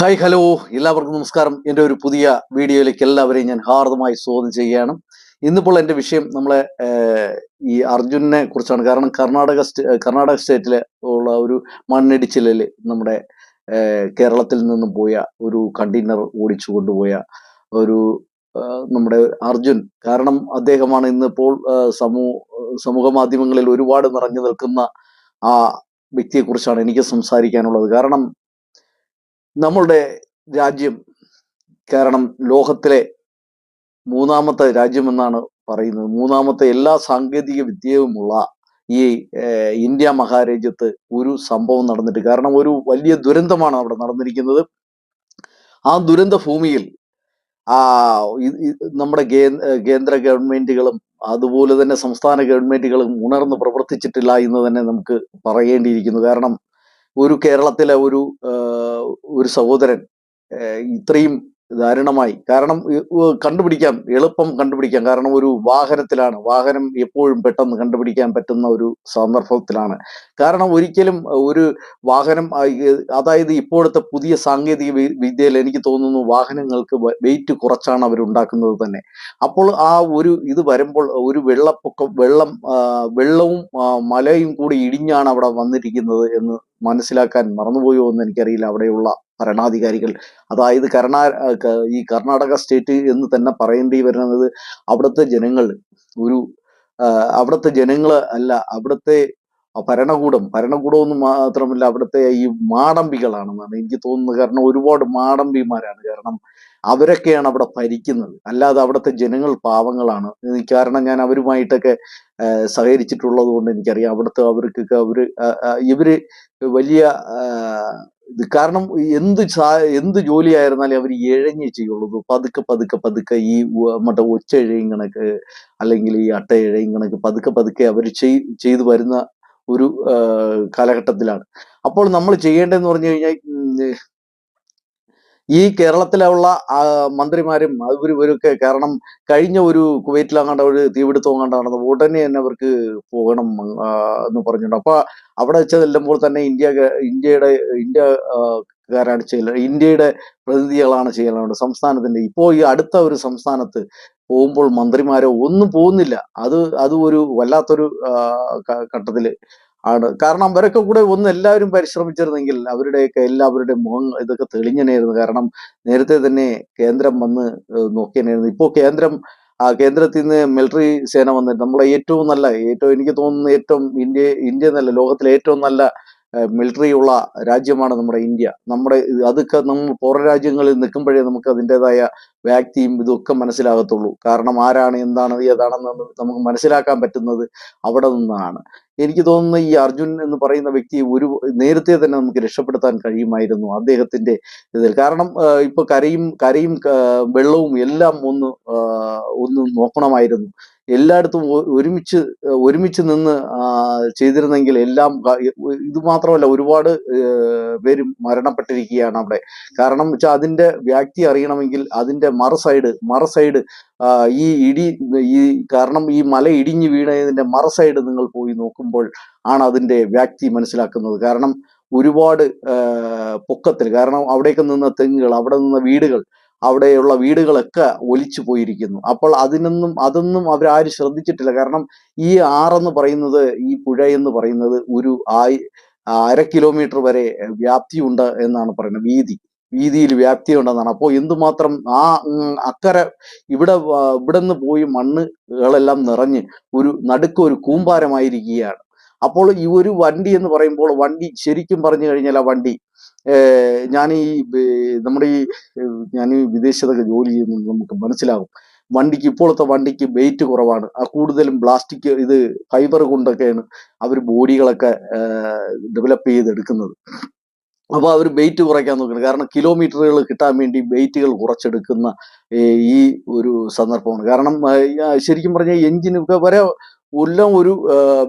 Hi hello എല്ലാവർക്കും നമസ്കാരം. എന്റെ ഒരു പുതിയ വീഡിയോയിലേക്ക് എല്ലാവരെയും ഞാൻ ഹാർദമായി സ്വാഗതം ചെയ്യുകയാണ്. ഇന്നിപ്പോൾ എന്റെ വിഷയം നമ്മളെ ഈ അർജുനെ കുറിച്ചാണ്. കാരണം കർണാടക കർണാടക സ്റ്റേറ്റിലെ ഉള്ള ഒരു മണ്ണിടിച്ചിലിൽ നമ്മുടെ കേരളത്തിൽ നിന്നും പോയ ഒരു കണ്ടെയ്നർ ഓടിച്ചു കൊണ്ടുപോയ ഒരു നമ്മുടെ അർജുൻ. കാരണം അദ്ദേഹമാണ് ഇന്നിപ്പോൾ സമൂഹ സമൂഹ മാധ്യമങ്ങളിൽ ഒരുപാട് നിറഞ്ഞു നിൽക്കുന്ന ആ വ്യക്തിയെക്കുറിച്ചാണ് എനിക്ക് സംസാരിക്കാനുള്ളത്. കാരണം നമ്മളുടെ രാജ്യം കാരണം ലോകത്തിലെ മൂന്നാമത്തെ രാജ്യമെന്നാണ് പറയുന്നത്. മൂന്നാമത്തെ എല്ലാ സാങ്കേതിക വിദ്യയുമുള്ള ഈ ഇന്ത്യ മഹാരാജ്യത്ത് ഒരു സംഭവം നടന്നിട്ട് കാരണം ഒരു വലിയ ദുരന്തമാണ് അവിടെ നടന്നിരിക്കുന്നത്. ആ ദുരന്ത ഭൂമിയിൽ ആ നമ്മുടെ കേന്ദ്ര ഗവൺമെന്റുകളും അതുപോലെ തന്നെ സംസ്ഥാന ഗവൺമെന്റുകളും ഉണർന്ന് പ്രവർത്തിച്ചിട്ടില്ല എന്ന് തന്നെ നമുക്ക് പറയേണ്ടിയിരിക്കുന്നു. കാരണം ഒരു കേരളത്തിലെ ഒരു ഒരു സഹോദരൻ ഇത്രയും ദാരുണമായി. കാരണം കണ്ടുപിടിക്കാം. എളുപ്പം കണ്ടുപിടിക്കാം. കാരണം ഒരു വാഹനത്തിലാണ്. വാഹനം എപ്പോഴും പെട്ടെന്ന് കണ്ടുപിടിക്കാൻ പറ്റുന്ന ഒരു സന്ദർഭത്തിലാണ്. കാരണം ഒരിക്കലും ഒരു വാഹനം അതായത് ഇപ്പോഴത്തെ പുതിയ സാങ്കേതിക വിദ്യയിൽ എനിക്ക് തോന്നുന്നു വാഹനങ്ങൾക്ക് വെയിറ്റ് കുറച്ചാണ് അവർ ഉണ്ടാക്കുന്നത് തന്നെ. അപ്പോൾ ആ ഒരു ഇത് വരുമ്പോൾ ഒരു വെള്ളപ്പൊക്കം വെള്ളം വെള്ളവും മലയും കൂടി ഇടിഞ്ഞാണ് അവിടെ വന്നിരിക്കുന്നത് എന്ന് മനസ്സിലാക്കാൻ മറന്നുപോയോ എന്ന് എനിക്കറിയില്ല. അവിടെയുള്ള ഭരണാധികാരികൾ. അതായത് കർണാ ഈ കർണാടക സ്റ്റേറ്റ് എന്ന് തന്നെ പറയേണ്ടി വരുന്നത് അവിടുത്തെ ജനങ്ങൾ ഒരു അവിടുത്തെ ജനങ്ങൾ അല്ല അവിടുത്തെ ഭരണകൂടം. ഭരണകൂടം ഒന്നും മാത്രമല്ല അവിടുത്തെ ഈ മാടമ്പികളാണെന്നാണ് എനിക്ക് തോന്നുന്നത്. കാരണം ഒരുപാട് മാടമ്പിമാരാണ്. കാരണം അവരൊക്കെയാണ് അവിടെ ഭരിക്കുന്നത്. അല്ലാതെ അവിടുത്തെ ജനങ്ങൾ പാവങ്ങളാണ്. കാരണം ഞാൻ അവരുമായിട്ടൊക്കെ സഹകരിച്ചിട്ടുള്ളത് കൊണ്ട് എനിക്കറിയാം. അവിടുത്തെ അവർക്കൊക്കെ അവർ ഇവർ വലിയ കാരണം എന്ത് എന്ത് ജോലി ജോലിയായിരുന്നാലും അവർ ഇഴഞ്ഞേ ചെയ്യുള്ളൂ. പതുക്കെ പതുക്കെ പതുക്കെ ഈ മറ്റേ ഒച്ച ഇഴയും കണക്ക് അല്ലെങ്കിൽ ഈ അട്ട ഇഴയും കണക്ക് പതുക്കെ പതുക്കെ അവർ ചെയ്തു വരുന്ന ഒരു കാലഘട്ടത്തിലാണ്. അപ്പോൾ നമ്മൾ ചെയ്യേണ്ടതെന്ന് പറഞ്ഞു കഴിഞ്ഞാൽ ഈ കേരളത്തിലുള്ള മന്ത്രിമാരും ഇവരൊക്കെ കാരണം കഴിഞ്ഞ ഒരു കുവൈറ്റിലാങ്ങാണ്ട് ഒരു തീപിടുത്തം കണ്ട് നടന്നത് ഉടനെ തന്നെ അവർക്ക് പോകണം എന്ന് പറഞ്ഞിട്ടുണ്ട്. അപ്പൊ അവിടെ വെച്ച് ചെല്ലുമ്പോൾ തന്നെ ഇന്ത്യ ഇന്ത്യയുടെ ഇന്ത്യ കാരാണ് ചെയ്യല ഇന്ത്യയുടെ പ്രതിനിധികളാണ് ചെയ്യലുണ്ട് സംസ്ഥാനത്തിന്റെ ഇപ്പോൾ ഈ അടുത്ത ഒരു സംസ്ഥാനത്ത് പോകുമ്പോൾ മന്ത്രിമാരോ ഒന്നും പോകുന്നില്ല. അത് അത് ഒരു വല്ലാത്തൊരു ഘട്ടത്തിൽ ആണ്. കാരണം അവരൊക്കെ കൂടെ ഒന്ന് എല്ലാവരും പരിശ്രമിച്ചിരുന്നെങ്കിൽ അവരുടെയൊക്കെ എല്ലാവരുടെയും മുഖം ഇതൊക്കെ തെളിഞ്ഞനായിരുന്നു. കാരണം നേരത്തെ തന്നെ കേന്ദ്രം വന്ന് നോക്കിയനായിരുന്നു. ഇപ്പോൾ കേന്ദ്രം ആ കേന്ദ്രത്തിൽ നിന്ന് മിലിറ്ററി സേന വന്നിട്ട് നമ്മളെ ഏറ്റവും നല്ല ഏറ്റവും എനിക്ക് തോന്നുന്ന ഏറ്റവും ഇന്ത്യ ഇന്ത്യ എന്നല്ല ലോകത്തിലെ ഏറ്റവും നല്ല മിലിറ്ററി ഉള്ള രാജ്യമാണ് നമ്മുടെ ഇന്ത്യ. നമ്മുടെ അതൊക്കെ നമ്മൾ പുറം രാജ്യങ്ങളിൽ നിൽക്കുമ്പോഴേ നമുക്ക് അതിന്റെതായ വ്യാക്തിയും ഇതൊക്കെ മനസ്സിലാകത്തുള്ളൂ. കാരണം ആരാണ് എന്താണ് ഏതാണെന്ന് നമുക്ക് മനസ്സിലാക്കാൻ പറ്റുന്നത് അവിടെ നിന്നാണ്. എനിക്ക് തോന്നുന്നു ഈ അർജുൻ എന്ന് പറയുന്ന വ്യക്തി ഒരു നേരത്തെ തന്നെ നമുക്ക് രക്ഷപ്പെടുത്താൻ കഴിയുമായിരുന്നു അദ്ദേഹത്തിന്റെ ഇതിൽ. കാരണം ഇപ്പൊ കരയും കരയും വെള്ളവും എല്ലാം ഒന്ന് ഒന്ന് നോക്കണമായിരുന്നു. എല്ലായിടത്തും ഒരുമിച്ച് ഒരുമിച്ച് നിന്ന് ചെയ്തിരുന്നെങ്കിൽ എല്ലാം ഇത് മാത്രമല്ല ഒരുപാട് പേര് മരണപ്പെട്ടിരിക്കുകയാണ് അവിടെ. കാരണം വെച്ചാൽ അതിന്റെ വ്യാപ്തി അറിയണമെങ്കിൽ അതിന്റെ മറ സൈഡ് മറു സൈഡ് ഈ ഇടി ഈ കാരണം ഈ മല ഇടിഞ്ഞു വീണതിന്റെ മറു സൈഡ് നിങ്ങൾ പോയി നോക്കുമ്പോൾ ആണ് അതിന്റെ വ്യാപ്തി മനസ്സിലാക്കുന്നത്. കാരണം ഒരുപാട് പൊക്കത്തിൽ കാരണം അവിടേക്ക് നിന്ന തെങ്ങുകൾ അവിടെ നിന്ന വീടുകൾ അവിടെയുള്ള വീടുകളൊക്കെ ഒലിച്ചു പോയിരിക്കുന്നു. അപ്പോൾ അതിനൊന്നും അതൊന്നും അവരാരും ശ്രദ്ധിച്ചിട്ടില്ല. കാരണം ഈ ആറെന്ന് പറയുന്നത് ഈ പുഴ എന്ന് പറയുന്നത് ഒരു ആയി അര കിലോമീറ്റർ വരെ വ്യാപ്തിയുണ്ട് എന്നാണ് പറയുന്നത് വീതി. വീതിയിൽ വ്യാപ്തി ഉണ്ടെന്നാണ് അപ്പോൾ എന്തുമാത്രം ആ അക്കരെ ഇവിടെ ഇവിടെ നിന്ന് പോയി മണ്ണുകളെല്ലാം നിറഞ്ഞ് ഒരു നടുക്ക് ഒരു കൂമ്പാരമായിരിക്കുകയാണ്. അപ്പോൾ ഈ ഒരു വണ്ടി എന്ന് പറയുമ്പോൾ വണ്ടി ശരിക്കും പറഞ്ഞു കഴിഞ്ഞാൽ ആ വണ്ടി ഞാൻ ഈ നമ്മുടെ ഈ ഞാൻ ഈ വിദേശത്തൊക്കെ ജോലി ചെയ്യുന്നത് നമുക്ക് മനസ്സിലാകും. വണ്ടിക്ക് ഇപ്പോഴത്തെ വണ്ടിക്ക് വെയിറ്റ് കുറവാണ്. ആ കൂടുതലും പ്ലാസ്റ്റിക് ഇത് ഫൈബർ കൊണ്ടൊക്കെയാണ് അവർ ബോഡികളൊക്കെ ഡെവലപ്പ് ചെയ്തെടുക്കുന്നത്. അപ്പോൾ അവർ വെയിറ്റ് കുറയ്ക്കാൻ നോക്കുന്നത് കാരണം കിലോമീറ്ററുകൾ കിട്ടാൻ വേണ്ടി വെയിറ്റുകൾ കുറച്ചെടുക്കുന്ന ഈ ഒരു സന്ദർഭമാണ്. കാരണം ശരിക്കും പറഞ്ഞാൽ എഞ്ചിനൊക്കെ വരെ എല്ലാം ഒരു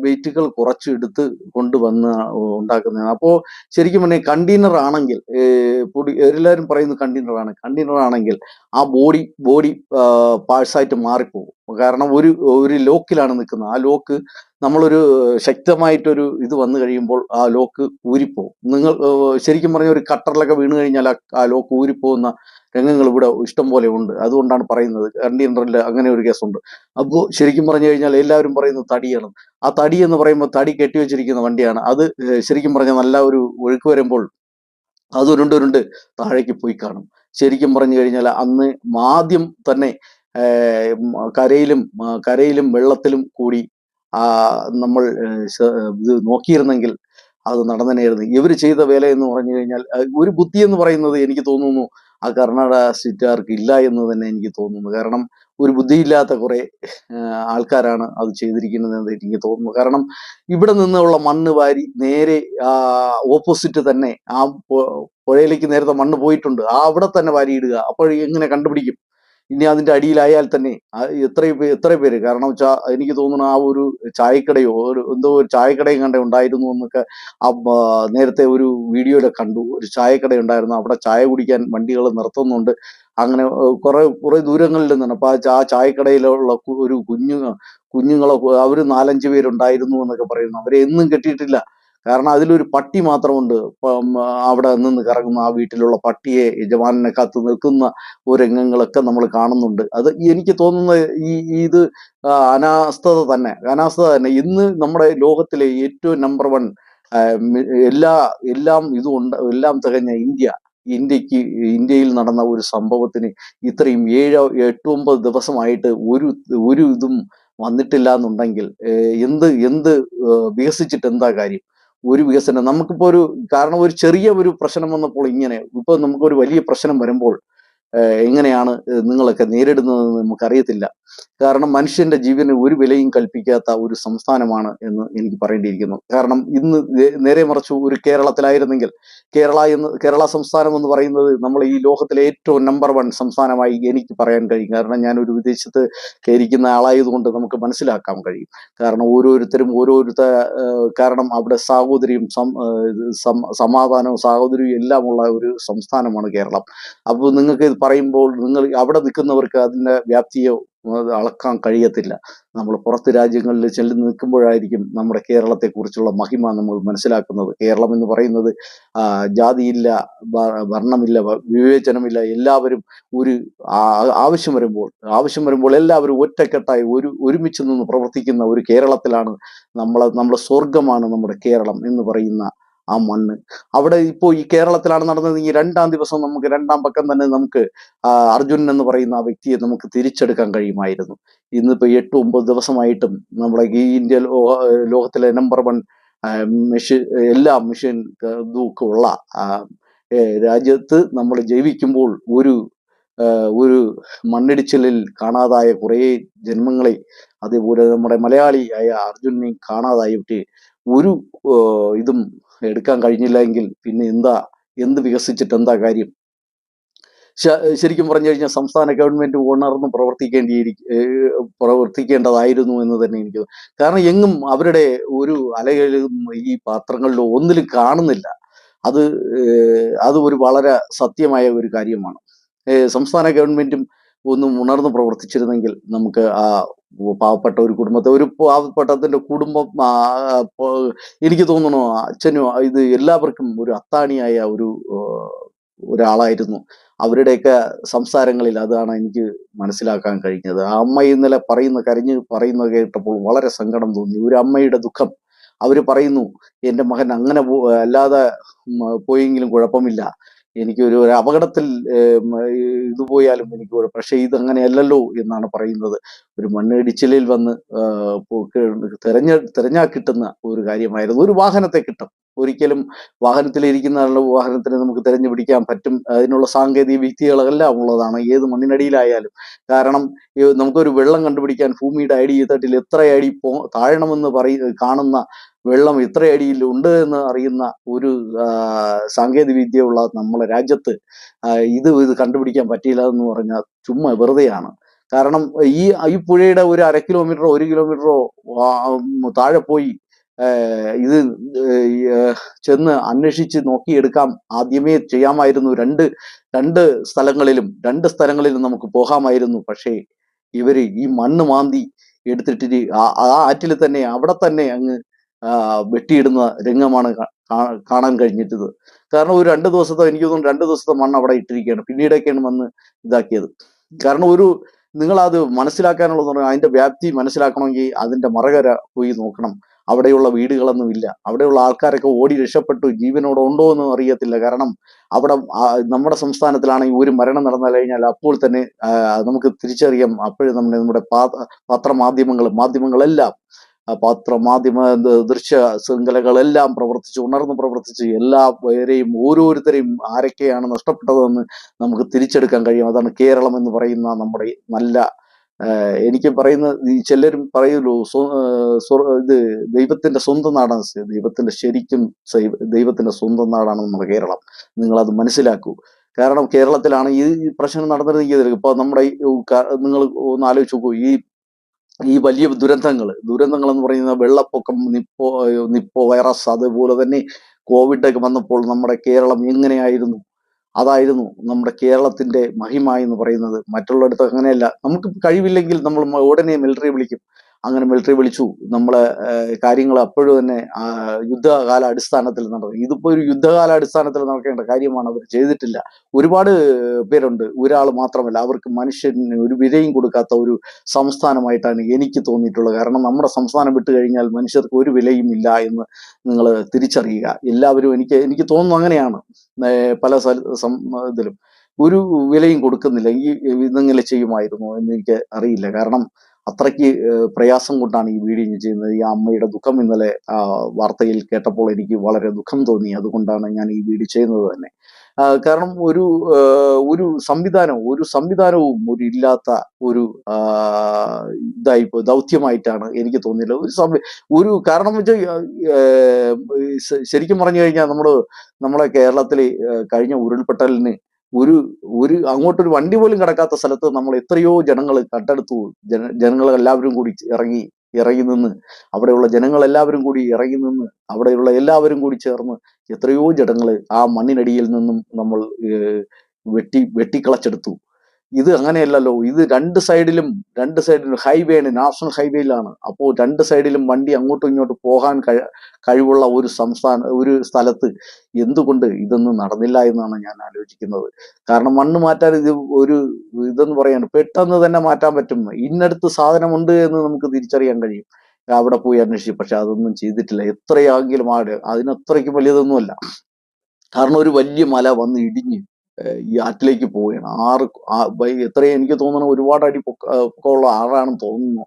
വെയിറ്റുകൾ കുറച്ചെടുത്ത് കൊണ്ടുവന്ന് ഉണ്ടാക്കുന്നതാണ്. അപ്പോൾ ശരിക്കും പറഞ്ഞാൽ കണ്ടെയ്നർ ആണെങ്കിൽ പൊടി എല്ലാവരും പറയുന്നത് കണ്ടെയ്നർ ആണ്. കണ്ടെയ്നർ ആണെങ്കിൽ ആ ബോഡി ബോഡി പാഴ്സായിട്ട് മാറിപ്പോകും. കാരണം ഒരു ഒരു ലോക്കിലാണ് നിൽക്കുന്നത്. ആ ലോക്ക് നമ്മളൊരു ശക്തമായിട്ടൊരു ഇത് വന്നു കഴിയുമ്പോൾ ആ ലോക്ക് ഊരിപ്പോവും നിങ്ങൾ ശരിക്കും പറഞ്ഞ ഒരു കട്ടറിലൊക്കെ വീണ് കഴിഞ്ഞാൽ ആ ലോക്ക് ഊരിപ്പോകുന്ന രംഗങ്ങൾ ഇവിടെ ഇഷ്ടം പോലെ ഉണ്ട്. അതുകൊണ്ടാണ് പറയുന്നത്. കണ്ടിയൻട്രലിൽ അങ്ങനെ ഒരു കേസുണ്ട്. അപ്പോൾ ശരിക്കും പറഞ്ഞു കഴിഞ്ഞാൽ എല്ലാവരും പറയുന്നത് തടിയാണ്. ആ തടി എന്ന് പറയുമ്പോൾ തടി കെട്ടിവെച്ചിരിക്കുന്ന വണ്ടിയാണ്. അത് ശരിക്കും പറഞ്ഞാൽ നല്ല ഒരു ഒഴുക്ക് വരുമ്പോൾ അത് ഉരുണ്ട് താഴേക്ക് പോയി കാണും. ശരിക്കും പറഞ്ഞു കഴിഞ്ഞാൽ അന്ന് ആദ്യം തന്നെ കരയിലും കരയിലും വെള്ളത്തിലും കൂടി നമ്മൾ ഇത് നോക്കിയിരുന്നെങ്കിൽ അത് നടന്നനെയായിരുന്നു ഇവർ ചെയ്ത വേല എന്ന് പറഞ്ഞു കഴിഞ്ഞാൽ ഒരു ബുദ്ധി എന്ന് പറയുന്നത് എനിക്ക് തോന്നുന്നു ആ കർണാടക സ്റ്റേറ്റുകാർക്ക് ഇല്ല എന്ന് തന്നെ എനിക്ക് തോന്നുന്നു. കാരണം ഒരു ബുദ്ധിയില്ലാത്ത കുറെ ആൾക്കാരാണ് അത് ചെയ്തിരിക്കുന്നത് എന്ന് എനിക്ക് തോന്നുന്നു. കാരണം ഇവിടെ നിന്നുള്ള മണ്ണ് വാരി നേരെ ഓപ്പോസിറ്റ് തന്നെ ആ പുഴയിലേക്ക് നേരത്തെ മണ്ണ് പോയിട്ടുണ്ട്. ആ അവിടെ തന്നെ വാരിയിടുക. അപ്പോൾ എങ്ങനെ കണ്ടുപിടിക്കും? ഇനി അതിന്റെ അടിയിലായാൽ തന്നെ എത്ര എത്ര പേര്? കാരണം എനിക്ക് തോന്നുന്നു ആ ഒരു ചായക്കടയോ ഒരു എന്തോ ഒരു ചായക്കടയും കണ്ട ഉണ്ടായിരുന്നു എന്നൊക്കെ നേരത്തെ ഒരു വീഡിയോയിലെ കണ്ടു. ഒരു ചായക്കട ഉണ്ടായിരുന്നു. അവിടെ ചായ കുടിക്കാൻ വണ്ടികൾ നിർത്തുന്നുണ്ട്. അങ്ങനെ കുറെ കുറെ ദൂരങ്ങളിൽ നിന്നാണ്. അപ്പൊ ആ ചായക്കടയിലുള്ള ഒരു കുഞ്ഞു കുഞ്ഞുങ്ങളെ അവർ നാലഞ്ച് പേരുണ്ടായിരുന്നു എന്നൊക്കെ പറയുന്നു. അവരെ എന്നും കെട്ടിയിട്ടില്ല. കാരണം അതിലൊരു പട്ടി മാത്രമുണ്ട്. അവിടെ നിന്ന് കറങ്ങുന്ന ആ വീട്ടിലുള്ള പട്ടിയെ യജമാനെ കാത്തു നിൽക്കുന്ന ഒരു രംഗങ്ങളൊക്കെ നമ്മൾ കാണുന്നുണ്ട്. അത് എനിക്ക് തോന്നുന്നത് ഈ ഇത് അനാസ്ഥത തന്നെ. അനാസ്ഥത തന്നെ. ഇന്ന് നമ്മുടെ ലോകത്തിലെ ഏറ്റവും നമ്പർ വൺ എല്ലാ എല്ലാം ഇതും ഉണ്ട് എല്ലാം തികഞ്ഞ ഇന്ത്യ. ഇന്ത്യയ്ക്ക് ഇന്ത്യയിൽ നടന്ന ഒരു സംഭവത്തിന് ഇത്രയും ഏഴോ എട്ട് ഒമ്പത് ദിവസമായിട്ട് ഒരു ഒരു ഇതും വന്നിട്ടില്ല എന്നുണ്ടെങ്കിൽ എന്ത് എന്ത് വികസിച്ചിട്ട് എന്താ കാര്യം? ഒരു വികസനം. നമുക്കിപ്പോ ഒരു കാരണം ഒരു ചെറിയ ഒരു പ്രശ്നം വന്നപ്പോൾ ഇങ്ങനെ ഇപ്പൊ നമുക്കൊരു വലിയ പ്രശ്നം വരുമ്പോൾ എങ്ങനെയാണ് നിങ്ങളൊക്കെ നേരിടുന്നതെന്ന് നമുക്കറിയത്തില്ല. കാരണം മനുഷ്യന്റെ ജീവന് ഒരു വിലയും കൽപ്പിക്കാത്ത ഒരു സംസ്ഥാനമാണ് എന്ന് എനിക്ക് പറയേണ്ടിയിരിക്കുന്നു. കാരണം ഇന്ന് നേരെ മറിച്ച് ഒരു കേരളത്തിലായിരുന്നെങ്കിൽ കേരള എന്ന് കേരള സംസ്ഥാനം എന്ന് പറയുന്നത് നമ്മൾ ഈ ലോകത്തിലെ ഏറ്റവും നമ്പർ വൺ സംസ്ഥാനമായി എനിക്ക് പറയാൻ കഴിയും. കാരണം ഞാൻ ഒരു വിദേശത്ത് ഇരിക്കുന്ന ആളായതുകൊണ്ട് നമുക്ക് മനസ്സിലാക്കാൻ കഴിയും. കാരണം ഓരോരുത്തരും ഓരോരുത്ത കാരണം അവിടെ സാഹോദര്യം സമാധാനവും സാഹോദര്യവും എല്ലാമുള്ള ഒരു സംസ്ഥാനമാണ് കേരളം. അപ്പോൾ നിങ്ങൾക്ക് പറയുമ്പോൾ നിങ്ങൾ അവിടെ നിൽക്കുന്നവർക്ക് അതിന്റെ വ്യാപ്തിയോ അളക്കാൻ കഴിയത്തില്ല. നമ്മൾ പുറത്ത് രാജ്യങ്ങളിൽ ചെല്ലു നിൽക്കുമ്പോഴായിരിക്കും നമ്മുടെ കേരളത്തെക്കുറിച്ചുള്ള മഹിമ നമ്മൾ മനസ്സിലാക്കുന്നത്. കേരളം എന്ന് പറയുന്നത് ജാതിയില്ല വർണമില്ല വിവേചനമില്ല എല്ലാവരും ഒരു ആവശ്യം വരുമ്പോൾ ആവശ്യം വരുമ്പോൾ എല്ലാവരും ഒറ്റക്കെട്ടായി ഒരു ഒരുമിച്ച് നിന്ന് പ്രവർത്തിക്കുന്ന ഒരു കേരളത്തിലാണ് നമ്മളെ നമ്മുടെ സ്വർഗമാണ് നമ്മുടെ കേരളം എന്ന് പറയുന്ന ആ മണ്ണ്. അവിടെ ഇപ്പോൾ ഈ കേരളത്തിലാണ് നടന്നത്. ഈ രണ്ടാം ദിവസം നമുക്ക് രണ്ടാം പക്കം തന്നെ നമുക്ക് അർജുനൻ എന്ന് പറയുന്ന ആ വ്യക്തിയെ നമുക്ക് തിരിച്ചെടുക്കാൻ കഴിയുമായിരുന്നു. ഇന്നിപ്പോൾ എട്ട് ഒമ്പത് ദിവസമായിട്ടും നമ്മുടെ ഈ ഇന്ത്യ ലോക ലോകത്തിലെ നമ്പർ വൺ മെഷീൻ എല്ലാ മെഷീൻ ഇതൊക്കെ ഉള്ള രാജ്യത്ത് നമ്മൾ ജീവിക്കുമ്പോൾ ഒരു ഒരു മണ്ണിടിച്ചിലിൽ കാണാതായ കുറേ ജന്മങ്ങളെ അതേപോലെ നമ്മുടെ മലയാളിയായ അർജുനെ കാണാതായിട്ട് ഒരു ഇതും എടുക്കാൻ കഴിഞ്ഞില്ല എങ്കിൽ പിന്നെ എന്താ എന്ത് വികസിച്ചിട്ട് എന്താ കാര്യം ശരിക്കും പറഞ്ഞു കഴിഞ്ഞാൽ സംസ്ഥാന ഗവൺമെന്റ് ഉണർന്ന് പ്രവർത്തിക്കേണ്ടി പ്രവർത്തിക്കേണ്ടതായിരുന്നു എന്ന് തന്നെ എനിക്ക് കാരണം എങ്ങും അവരുടെ ഒരു അലകളിലും ഈ പാത്രങ്ങളിലും ഒന്നിലും കാണുന്നില്ല. അത് അത് ഒരു വളരെ സത്യമായ ഒരു കാര്യമാണ്. സംസ്ഥാന ഗവൺമെന്റും ഒന്നും ഉണർന്ന് പ്രവർത്തിച്ചിരുന്നെങ്കിൽ നമുക്ക് ആ പാവപ്പെട്ട ഒരു കുടുംബത്തെ ഒരു പാവപ്പെട്ടതിന്റെ കുടുംബം എനിക്ക് തോന്നുന്നു അച്ഛനും ഇത് എല്ലാവർക്കും ഒരു അത്താണിയായ ഒരു ഒരാളായിരുന്നു. അവരുടെയൊക്കെ സംസാരങ്ങളിൽ അതാണ് എനിക്ക് മനസ്സിലാക്കാൻ കഴിഞ്ഞത്. ആ അമ്മ ഇന്നലെ പറയുന്ന കരഞ്ഞ് പറയുന്നത് കേട്ടപ്പോൾ വളരെ സങ്കടം തോന്നി. ഒരു അമ്മയുടെ ദുഃഖം. അവർ പറയുന്നു എന്റെ മകൻ അങ്ങനെ അല്ലാതെ പോയെങ്കിലും കുഴപ്പമില്ല. എനിക്ക് ഒരു അപകടത്തിൽ ഇത് പോയാലും എനിക്ക് ഒരു പക്ഷെ അങ്ങനെയല്ലല്ലോ എന്നാണ് പറയുന്നത്. ഒരു മണ്ണിടിച്ചിലിൽ വന്ന് തെരഞ്ഞ തെരഞ്ഞാ കിട്ടുന്ന ഒരു കാര്യമായിരുന്നു. ഒരു വാഹനത്തെ കിട്ടും. ഒരിക്കലും വാഹനത്തിലിരിക്കുന്ന വാഹനത്തിന് നമുക്ക് തിരഞ്ഞു പിടിക്കാൻ പറ്റും. അതിനുള്ള സാങ്കേതിക വിദ്യകളെല്ലാം ഉള്ളതാണ്. ഏത് മണ്ണിനടിയിലായാലും. കാരണം നമുക്കൊരു വെള്ളം കണ്ടുപിടിക്കാൻ ഭൂമിയുടെ അടി തട്ടിൽ എത്ര അടി പോ താഴണമെന്ന് പറയ കാണുന്ന വെള്ളം ഇത്ര അടിയിൽ ഉണ്ട് എന്ന് അറിയുന്ന ഒരു സാങ്കേതിക വിദ്യയുള്ള നമ്മളെ രാജ്യത്ത് ഇത് ഇത് കണ്ടുപിടിക്കാൻ പറ്റിയില്ല എന്ന് പറഞ്ഞാൽ ചുമ്മാ വെറുതെയാണ്. കാരണം ഈ ഈ പുഴയുടെ ഒരു അര കിലോമീറ്ററോ ഒരു കിലോമീറ്ററോ താഴെ പോയി ഇത് ചെന്ന് അന്വേഷിച്ച് നോക്കിയെടുക്കാം. ആദ്യമേ ചെയ്യാമായിരുന്നു രണ്ട് രണ്ട് സ്ഥലങ്ങളിലും രണ്ട് സ്ഥലങ്ങളിലും നമുക്ക് പോകാമായിരുന്നു. പക്ഷേ ഇവർ ഈ മണ്ണ് മാന്തി എടുത്തിട്ട് ആ- ആറ്റിൽ തന്നെ അവിടെ തന്നെ അങ്ങ് വെട്ടിയിടുന്ന രംഗമാണ് കാണാൻ കഴിഞ്ഞിട്ടത് കാരണം ഒരു രണ്ട് ദിവസത്തെ എനിക്ക് തോന്നുന്നു രണ്ട് ദിവസത്തെ മണ്ണ് അവിടെ ഇട്ടിരിക്കുകയാണ്. പിന്നീടൊക്കെയാണ് വന്ന് ഇതാക്കിയത്. കാരണം ഒരു നിങ്ങൾ അത് മനസ്സിലാക്കാനുള്ളതെന്ന് പറഞ്ഞാൽ അതിന്റെ വ്യാപ്തി മനസ്സിലാക്കണമെങ്കിൽ അതിന്റെ മറകര പോയി നോക്കണം. അവിടെയുള്ള വീടുകളൊന്നുമില്ല. അവിടെയുള്ള ആൾക്കാരൊക്കെ ഓടി രക്ഷപ്പെട്ടു. ജീവനോടെ ഉണ്ടോ എന്നും അറിയത്തില്ല. കാരണം അവിടെ നമ്മുടെ സംസ്ഥാനത്തിലാണെങ്കിൽ ഒരു മരണം നടന്നു കഴിഞ്ഞാൽ അപ്പോൾ തന്നെ നമുക്ക് തിരിച്ചറിയാം. അപ്പോഴും നമ്മുടെ നമ്മുടെ പത്രമാധ്യമങ്ങൾ മാധ്യമങ്ങളെല്ലാം പത്രമാധ്യമ മാധ്യമ ദൃശ്യ ശൃംഖലകളെല്ലാം പ്രവർത്തിച്ച് ഉണർന്ന് പ്രവർത്തിച്ച്. എല്ലാ പേരെയും ഓരോരുത്തരെയും ആരൊക്കെയാണ് നഷ്ടപ്പെട്ടതെന്ന് നമുക്ക് തിരിച്ചെടുക്കാൻ കഴിയും. അതാണ് കേരളം എന്ന് പറയുന്ന നമ്മുടെ നല്ല എനിക്ക് പറയുന്ന ചിലരും സ്വ- ഇത് ദൈവത്തിന്റെ സ്വന്തം നാടാണ് ദൈവത്തിന്റെ ശരിക്കും ദൈവത്തിന്റെ സ്വന്തം നാടാണ് നമ്മുടെ കേരളം. നിങ്ങൾ അത് മനസ്സിലാക്കൂ. കാരണം കേരളത്തിലാണ് ഈ പ്രശ്നം നടന്നിരുന്നെങ്കിൽ ഇപ്പൊ നമ്മുടെ നിങ്ങൾ ഒന്ന് ആലോചിച്ച് നോക്കൂ. ഈ ഈ വലിയ ദുരന്തങ്ങൾ ദുരന്തങ്ങൾ എന്ന് പറയുന്ന വെള്ളപ്പൊക്കം നിപ്പോ നിപ്പോ വൈറസ് അതുപോലെ തന്നെ കോവിഡ് ഒക്കെ വന്നപ്പോൾ നമ്മുടെ കേരളം എങ്ങനെയായിരുന്നു? അതായിരുന്നു നമ്മുടെ കേരളത്തിന്റെ മഹിമ എന്ന് പറയുന്നത്. മറ്റുള്ളിടത്ത് അങ്ങനെയല്ല. നമുക്ക് കഴിവില്ലെങ്കിൽ നമ്മൾ ഉടനെ മിലിറ്ററി വിളിക്കും. അങ്ങനെ മിലിറ്ററി വിളിച്ചു. നമ്മളെ കാര്യങ്ങൾ അപ്പോഴും തന്നെ യുദ്ധകാല അടിസ്ഥാനത്തിൽ നടന്നു. ഇതിപ്പോ ഒരു യുദ്ധകാല അടിസ്ഥാനത്തിൽ നടക്കേണ്ട കാര്യമാണ് അവർ ചെയ്തിട്ടില്ല. ഒരുപാട് പേരുണ്ട്. ഒരാൾ മാത്രമല്ല അവർക്ക് മനുഷ്യന് ഒരു വിലയും കൊടുക്കാത്ത ഒരു സംസ്ഥാനമായിട്ടാണ് എനിക്ക് തോന്നിയിട്ടുള്ളത്. കാരണം നമ്മുടെ സംസ്ഥാനം വിട്ടു കഴിഞ്ഞാൽ മനുഷ്യർക്ക് ഒരു വിലയും ഇല്ല എന്ന് നിങ്ങൾ തിരിച്ചറിയുക. എല്ലാവരും എനിക്ക് എനിക്ക് തോന്നുന്നു അങ്ങനെയാണ്. പല ഇതിലും. ഒരു വിലയും കൊടുക്കുന്നില്ല. ഈ ഇതെങ്ങനെ ചെയ്യുമായിരുന്നു എന്ന് എനിക്ക് അറിയില്ല. കാരണം അത്രയ്ക്ക് പ്രയാസം കൊണ്ടാണ് ഈ വീഡിയോ ഞാൻ ചെയ്യുന്നത്. ഈ അമ്മയുടെ ദുഃഖം ഇന്നലെ വാർത്തയിൽ കേട്ടപ്പോൾ എനിക്ക് വളരെ ദുഃഖം തോന്നി. അതുകൊണ്ടാണ് ഞാൻ ഈ വീഡിയോ ചെയ്യുന്നത് തന്നെ. കാരണം ഒരു ഒരു സംവിധാനവും ഒരു സംവിധാനവും ഒരു ഇല്ലാത്ത ഒരു ഇതായിപ്പോ ഇതായി ദൗത്യമായിട്ടാണ് എനിക്ക് തോന്നിയത്. ഒരു സംവി ഒരു കാരണം വെച്ചാൽ ശരിക്കും പറഞ്ഞു കഴിഞ്ഞാൽ നമ്മൾ നമ്മളെ കേരളത്തിൽ കഴിഞ്ഞ ഉരുൾപൊട്ടലിന് ഒരു ഒരു അങ്ങോട്ടൊരു വണ്ടി പോലും കിടക്കാത്ത സ്ഥലത്ത് നമ്മൾ എത്രയോ ജനങ്ങൾ കണ്ടെടുത്തു ജന ജനങ്ങൾ എല്ലാവരും കൂടി ഇറങ്ങി ഇറങ്ങി നിന്ന് അവിടെയുള്ള ജനങ്ങൾ എല്ലാവരും കൂടി ഇറങ്ങി നിന്ന് അവിടെയുള്ള എല്ലാവരും കൂടി ചേർന്ന് എത്രയോ ജനങ്ങൾ ആ മണ്ണിനടിയിൽ നിന്നും നമ്മൾ വെട്ടി വെട്ടിക്കളച്ചെടുത്തു. ഇത് അങ്ങനെയല്ലല്ലോ. ഇത് രണ്ട് സൈഡിലും രണ്ട് സൈഡിലും ഹൈവേ നാഷണൽ ഹൈവേയിലാണ് അപ്പോൾ രണ്ട് സൈഡിലും വണ്ടി അങ്ങോട്ടും ഇങ്ങോട്ടും പോകാൻ കഴി കഴിവുള്ള ഒരു സംസ്ഥാന ഒരു സ്ഥലത്ത് എന്തുകൊണ്ട് ഇതൊന്നും നടന്നില്ല എന്നാണ് ഞാൻ ആലോചിക്കുന്നത്. കാരണം മണ്ണ് മാറ്റാൻ ഇത് ഒരു ഇതെന്ന് പറയാണ് പെട്ടെന്ന് തന്നെ മാറ്റാൻ പറ്റും. ഇന്നടുത്ത് സാധനമുണ്ട് എന്ന് നമുക്ക് തിരിച്ചറിയാൻ കഴിയും. അവിടെ പോയി അന്വേഷിച്ചു പക്ഷെ അതൊന്നും ചെയ്തിട്ടില്ല. എത്രയാങ്കിലും ആട് അതിനത്രയ്ക്ക് വലിയതൊന്നുമല്ല. കാരണം ഒരു വലിയ മല വന്ന് ഇടിഞ്ഞ് ഈ ആറ്റിലേക്ക് പോവുകയാണ്. ആറ് എത്രയും എനിക്ക് തോന്നുന്നു ഒരുപാട് അടി പൊക്കമുള്ള ആറാണെന്ന് തോന്നുന്നു.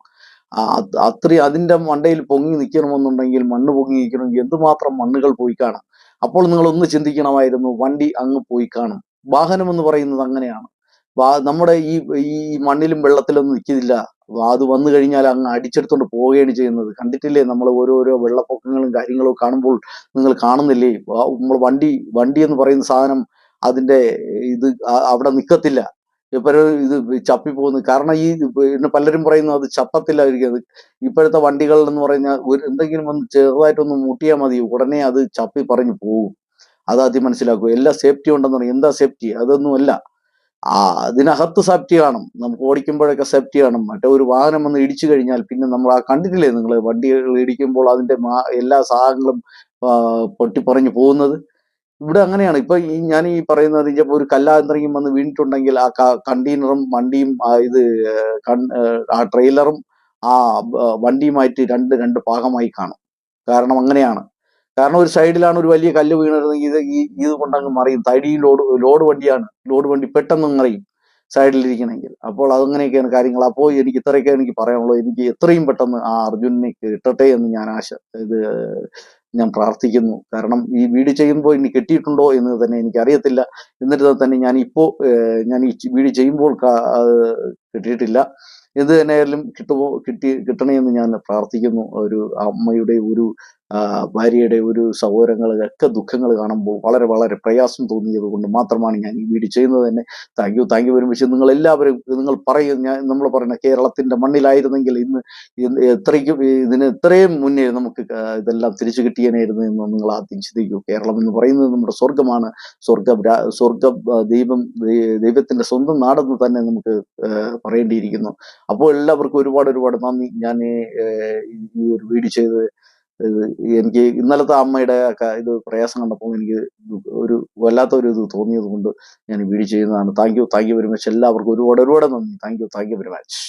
അത്രയും അതിന്റെ മണ്ടയിൽ പൊങ്ങി നിൽക്കണമെന്നുണ്ടെങ്കിൽ മണ്ണ് പൊങ്ങി നിൽക്കണമെങ്കിൽ എന്തുമാത്രം മണ്ണുകൾ പോയി കാണാം? അപ്പോൾ നിങ്ങൾ ഒന്ന് ചിന്തിക്കണമായിരുന്നു വണ്ടി അങ്ങ് പോയി കാണും. വാഹനം എന്ന് പറയുന്നത് അങ്ങനെയാണ്. നമ്മുടെ ഈ ഈ മണ്ണിലും വെള്ളത്തിലൊന്നും നിൽക്കുന്നില്ല. അത് വന്നു കഴിഞ്ഞാൽ അങ്ങ് അടിച്ചെടുത്തോണ്ട് പോവുകയാണ് ചെയ്യുന്നത്. കണ്ടിട്ടില്ലേ? നമ്മൾ ഓരോരോ വെള്ളപ്പൊക്കങ്ങളും കാര്യങ്ങളും കാണുമ്പോൾ നിങ്ങൾ കാണുന്നില്ലേ? നമ്മൾ വണ്ടി വണ്ടി എന്ന് പറയുന്ന സാധനം അതിന്റെ ഇത് അവിടെ നിൽക്കത്തില്ല ഇപ്പോഴും ഇത് ചപ്പി പോകുന്നു കാരണം ഈ പിന്നെ പലരും പറയുന്നു അത് ചപ്പത്തില്ലായിരിക്കും ഇരിക്കുന്നത് ഇപ്പോഴത്തെ വണ്ടികൾ എന്ന് പറഞ്ഞാൽ ഒരു എന്തെങ്കിലും ഒന്ന് ചെറുതായിട്ടൊന്ന് മുട്ടിയാൽ മതി. ഉടനെ അത് ചപ്പി പറഞ്ഞു പോകും. അതാദ്യം മനസ്സിലാക്കും മനസ്സിലാക്കൂ എല്ലാ സേഫ്റ്റി ഉണ്ടെന്ന് പറയും എന്താ സേഫ്റ്റി? അതൊന്നും അല്ല ആ അതിനകത്ത് സേഫ്റ്റി കാണും. നമുക്ക് ഓടിക്കുമ്പോഴൊക്കെ സേഫ്റ്റി കാണും. മറ്റേ ഒരു വാഹനം വന്ന് ഇടിച്ചു കഴിഞ്ഞാൽ പിന്നെ നമ്മൾ ആ കണ്ടിട്ടില്ലേ നിങ്ങൾ? വണ്ടികൾ ഇടിക്കുമ്പോൾ അതിന്റെ എല്ലാ സാധനങ്ങളും പൊട്ടി പൊട്ടിപ്പറഞ്ഞു പോകുന്നത്. ഇവിടെ അങ്ങനെയാണ്. ഇപ്പൊ ഈ ഞാൻ ഈ പറയുന്നത് ഇപ്പൊ ഒരു കല്ലാന്തരെങ്കിലും വന്ന് വീണിട്ടുണ്ടെങ്കിൽ ആ കണ്ടെയ്നറും വണ്ടിയും ഇത് ആ ട്രെയിലറും ആ വണ്ടിയുമായിട്ട് രണ്ട് രണ്ട് ഭാഗമായി കാണും. കാരണം അങ്ങനെയാണ്. കാരണം ഒരു സൈഡിലാണ് ഒരു വലിയ കല്ല് വീണിരുന്നെങ്കിൽ ഇത് ഈ ഇത് കൊണ്ടങ്ങ് മറിയും. തടി ലോഡ് ലോഡ് വണ്ടിയാണ്. ലോഡ് വണ്ടി പെട്ടെന്ന് മറിയും സൈഡിലിരിക്കണമെങ്കിൽ. അപ്പോൾ അതങ്ങനെയൊക്കെയാണ് കാര്യങ്ങൾ. അപ്പോൾ എനിക്ക് ഇത്രയൊക്കെ എനിക്ക് പറയാനുള്ളൂ. എനിക്ക് എത്രയും പെട്ടെന്ന് ആ അർജുനെ കിട്ടട്ടെ എന്ന് ഞാൻ ആശ ഇത് ഞാൻ പ്രാർത്ഥിക്കുന്നു. കാരണം ഈ വീട് ചെയ്യുമ്പോൾ ഇനി കെട്ടിയിട്ടുണ്ടോ എന്ന് തന്നെ എനിക്കറിയത്തില്ല. എന്നിരുന്നാൽ തന്നെ ഞാൻ ഇപ്പോൾ ഞാൻ ഈ വീട് ചെയ്യുമ്പോൾ കിട്ടിയിട്ടില്ല. എന്ത് തന്നെയായാലും കിട്ടുമോ കിട്ടി കിട്ടണേ എന്ന് ഞാൻ പ്രാർത്ഥിക്കുന്നു. ഒരു അമ്മയുടെ ഒരു ഭാര്യയുടെ ഒരു സഹോദരങ്ങളൊക്കെ ദുഃഖങ്ങൾ കാണുമ്പോൾ വളരെ വളരെ പ്രയാസം തോന്നിയത് കൊണ്ട് മാത്രമാണ് ഞാൻ ഈ വീട് ചെയ്യുന്നത് തന്നെ. Thank you thank you very much നിങ്ങൾ എല്ലാവരും നിങ്ങൾ പറയും. ഞാൻ നമ്മൾ പറയുന്ന കേരളത്തിന്റെ മണ്ണിലായിരുന്നെങ്കിൽ ഇന്ന് എത്രയ്ക്കും ഇതിന് ഇത്രയും മുന്നേ നമുക്ക് ഇതെല്ലാം തിരിച്ചു കിട്ടിയനായിരുന്നു എന്ന് നിങ്ങൾ ആദ്യം ചിന്തിക്കൂ. കേരളം എന്ന് പറയുന്നത് നമ്മുടെ സ്വർഗമാണ് സ്വർഗ സ്വർഗ ദൈവം ദൈവത്തിന്റെ സ്വന്തം നാടെന്ന് തന്നെ നമുക്ക് പറയേണ്ടിയിരിക്കുന്നു. അപ്പോൾ എല്ലാവർക്കും ഒരുപാട് ഒരുപാട് നന്ദി. ഞാൻ ഈ, ഒരു വീട് ചെയ്ത് എനിക്ക് ഇന്നലത്തെ അമ്മയുടെ ഇത് പ്രയാസം കണ്ടപ്പോൾ എനിക്ക് ഒരു വല്ലാത്ത ഒരു ഇത് തോന്നിയത് കൊണ്ട് ഞാൻ വീഡിയോ ചെയ്യുന്നതാണ്. Thank you thank you very much എല്ലാവർക്കും ഒരുപാട് ഒരുപാട് നന്ദി. Thank you thank you very much